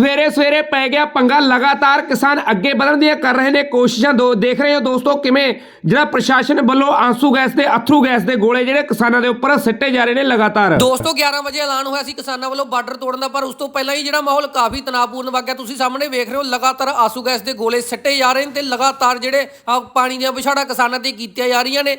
ਸਵੇਰੇ ਸਵੇਰੇ ਪੈ ਗਿਆ ਪੰਗਾ। ਲਗਾਤਾਰ ਕਿਸਾਨ ਅੱਗੇ ਵਧਣ ਦੀਆਂ ਕਰ ਰਹੇ ਨੇ ਕੋਸ਼ਿਸ਼ਾਂ। ਦੋ ਦੇਖ ਰਹੇ ਹੋ ਦੋਸਤੋ ਕਿਵੇਂ ਜਿਹੜਾ ਪ੍ਰਸ਼ਾਸਨ ਵੱਲੋਂ ਆਂਸੂ ਗੈਸ ਤੇ ਅਥਰੂ ਗੈਸ ਦੇ ਗੋਲੇ ਜਿਹੜੇ ਕਿਸਾਨਾਂ ਦੇ ਉੱਪਰ ਸਿੱਟੇ ਜਾ ਰਹੇ ਨੇ ਲਗਾਤਾਰ। ਦੋਸਤੋ 11 ਵਜੇ ਐਲਾਨ ਹੋਇਆ ਸੀ ਕਿਸਾਨਾਂ ਵੱਲੋਂ ਬਾਰਡਰ ਤੋੜਨ ਦਾ, ਪਰ ਉਸ ਤੋਂ ਪਹਿਲਾਂ ਹੀ ਜਿਹੜਾ ਮਾਹੌਲ ਕਾਫੀ ਤਣਾਅਪੂਰਨ ਵਗ ਗਿਆ। ਤੁਸੀਂ ਸਾਹਮਣੇ ਵੇਖ ਰਹੇ ਹੋ, ਲਗਾਤਾਰ ਆਸੂ ਗੈਸ ਦੇ ਗੋਲੇ ਸਿੱਟੇ ਜਾ ਰਹੇ ਨੇ ਤੇ ਲਗਾਤਾਰ ਜਿਹੜੇ ਪਾਣੀ ਦੀਆਂ ਵਿਛਾੜਾ ਕਿਸਾਨਾਂ ਤੇ ਕੀਤੀਆਂ ਜਾ ਰਹੀਆਂ ਨੇ।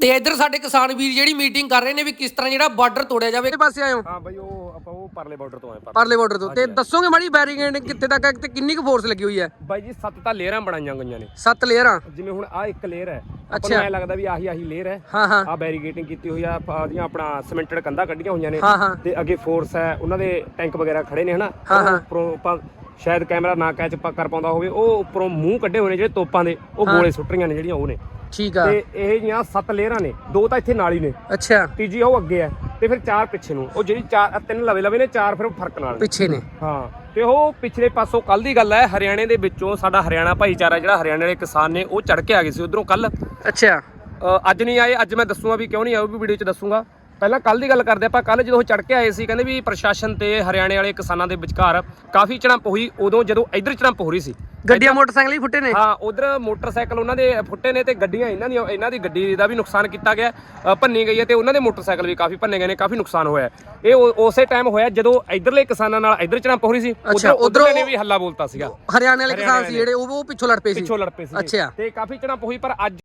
ਤੇ ਇੱਧਰ ਸਾਡੇ ਕਿਸਾਨ ਵੀਰ ਜਿਹੜੀ ਮੀਟਿੰਗ ਕਰ ਰਹੇ ਨੇ ਵੀ ਕਿਸ ਤਰ੍ਹਾਂ ਜਿਹੜਾ ਬਾਰਡਰ ਤੋੜਿਆ ਜਾਵੇ। ਕਿਹੜੇ ਪਾਸੇ ਆਏ ਹੋ ਬਈ ਉਹ ਆਪਾਂ ਉਹ ਪਰਲੇ ਬਾਰਡਰ ਤੋਂ ਆਏ ਪਰ ਪਰਲੇ ਬਾਰਡਰ ਤੋਂ। ਤੇ ਦੱਸੋਗੇ ਮਾੜੀ ਬੈਰੀਗੇਡ ਕਿੱਥੇ ਤੱਕ ਹੈ ਤੇ ਕਿੰਨੀ ਕੁ ਫੋਰਸ ਲੱਗੀ ਹੋਈ ਹੈ? ਬਾਈ ਜੀ ਸੱਤ ਤਾਂ ਲੇਅਰਾਂ ਬਣਾਈਆਂ ਗਈਆਂ ਨੇ। ਸੱਤ ਲੇਅਰਾਂ? ਜਿਵੇਂ ਹੁਣ ਆ ਇੱਕ ਲੇਅਰ ਹੈ। ਆਪਾਂ ਅੱਛਾ। ਨੂੰ ਐ ਲੱਗਦਾ ਵੀ ਆਹੀ ਆਹੀ ਲੇਅਰ ਹੈ। ਹਾਂ ਹਾਂ। ਆ ਬੈਰੀਗੇਟਿੰਗ ਕੀਤੀ ਹੋਈ ਆ ਆਦੀਆਂ ਆਪਣਾ ਸਿਮੈਂਟਡ ਕੰਧਾਂ ਕੱਢੀਆਂ ਹੋਈਆਂ ਨੇ। ਹਾਂ, ਹਾਂ। ਤੇ ਅੱਗੇ ਫੋਰਸ ਹੈ ਉਹਨਾਂ ਦੇ ਟੈਂਕ ਵਗੈਰਾ ਖੜੇ ਨੇ ਹਨਾ? ਹਾਂ, ਹਾਂ। ਉੱਪਰੋਂ ਆਪਾਂ ਸ਼ਾਇਦ ਕੈਮਰਾ ਨਾ ਕੈਚ ਕਰ ਪਾਉਂਦਾ ਹੋਵੇ ਉਹ ਉੱਪਰੋਂ ਮੂੰਹ ਕੱਢੇ ਹੋਏ ਨੇ ਜਿਹੜੇ ਤੋਪਾਂ ਦੇ। ਉਹ ਗੋਲੇ ਸੁੱਟ ਰਹੀਆਂ ਨੇ ਜਿਹੜੀਆਂ ਉਹ ਨੇ। ਠੀਕ ਆ। ਤੇ ਇਹ ਜੀਆਂ ਸੱਤ ਲੇਅਰਾਂ ਨੇ ਦੋ ਤਾਂ ਇੱਥੇ ਨਾਲ ਹੀ ਨੇ। ਅੱਛਾ। ਤੀਜੀ ਉਹ ਅੱਗੇ ਹੈ ਤੇ ਫਿਰ ਚਾਰ ਪਿੱਛੇ ਨੂੰ। ਉਹ ਜਿਹੜੀ ਚਾਰ ਤਿੰਨ ਲਵੇ ਲਵੇ ਨੇ ਚਾਰ ਫਿਰ ਫ਼ਰਕ ਨਾਲ। ਪਿੱਛੇ ਨੇ। ਹਾਂ ਤੇ ਉਹ ਪਿਛਲੇ ਪਾਸੋਂ ਕੱਲ ਦੀ ਗੱਲ ਹੈ ਹਰਿਆਣੇ ਦੇ ਵਿੱਚੋਂ ਸਾਡਾ ਹਰਿਆਣਾ ਭਾਈਚਾਰਾ ਜਿਹੜਾ ਹਰਿਆਣੇ ਵਾਲੇ ਕਿਸਾਨ ਨੇ ਉਹ ਚੜ ਕੇ ਆ ਗਏ ਸੀ ਉਧਰੋਂ ਕੱਲ ਅੱਛਾ। ਅੱਜ ਨਹੀਂ ਆਏ ਅੱਜ ਮੈਂ ਦੱਸੂਗਾ ਵੀ ਕਿਉਂ ਨਹੀਂ ਆਏ ਉਹ ਵੀ ਵੀਡੀਓ 'ਚ ਦੱਸੂਗਾ। ਪਹਿਲਾਂ ਕੱਲ ਦੀ ਗੱਲ ਕਰਦੇ ਆਪਾਂ ਕੱਲ ਜਦੋਂ ਉਹ ਚੜ ਕੇ ਆਏ ਸੀ ਕਹਿੰਦੇ ਵੀ ਪ੍ਰਸ਼ਾਸਨ ਤੇ ਹਰਿਆਣੇ ਵਾਲੇ ਕਿਸਾਨਾਂ ਦੇ ਵਿਚਕਾਰ ਕਾਫੀ ਝੜਪ ਹੋਈ ਉਦੋਂ ਜਦੋਂ ਇੱਧਰ ਝੜਪ ਹੋ ਰਹੀ ਸੀ। ਗੱਡੀਆਂ ਮੋਟਰਸਾਈਕਲ ਹੀ ਫੁੱਟੇ ਨੇ? ਹਾਂ ਉਧਰ ਮੋਟਰਸਾਈਕਲ ਉਹਨਾਂ ਦੇ ਫੁੱਟੇ ਨੇ ਤੇ ਗੱਡੀਆਂ ਇਹਨਾਂ ਦੀਆਂ ਇਹਨਾਂ ਦੀ ਗੱਡੀ ਦਾ ਵੀ ਨੁਕਸਾਨ ਕੀਤਾ ਗਿਆ ਭੰਨੀ ਗਈ ਹੈ ਤੇ ਉਹਨਾਂ ਦੇ ਮੋਟਰਸਾਈਕਲ ਵੀ ਕਾਫੀ ਭੰਨੇ ਗਏ ਨੇ ਕਾਫੀ ਨੁਕਸਾਨ ਹੋਇਆ। ਇਹ ਉਸੇ ਟਾਈਮ ਹੋਇਆ ਜਦੋਂ ਇਧਰਲੇ ਕਿਸਾਨਾਂ ਨਾਲ ਇਧਰ ਝੜਪ ਹੋ ਰਹੀ ਸੀ ਉਧਰ ਉੱਧਰੋਂ- ਉਧਰਲੇ ਨੇ ਵੀ ਹੱਲਾ ਬੋਲਤਾ ਸੀਗਾ। ਹਰਿਆਣੇ ਵਾਲੇ ਕਿਸਾਨ ਸੀ ਜਿਹੜੇ ਉਹ ਪਿੱਛੋਂ ਲੜ ਪਏ ਸੀ। ਪਿੱਛੋਂ ਲੜ ਪਏ ਸੀ ਅੱਛਾ। ਤੇ ਕਾਫੀ ਝੜਪ ਹੋਈ ਪਰ ਅੱਜ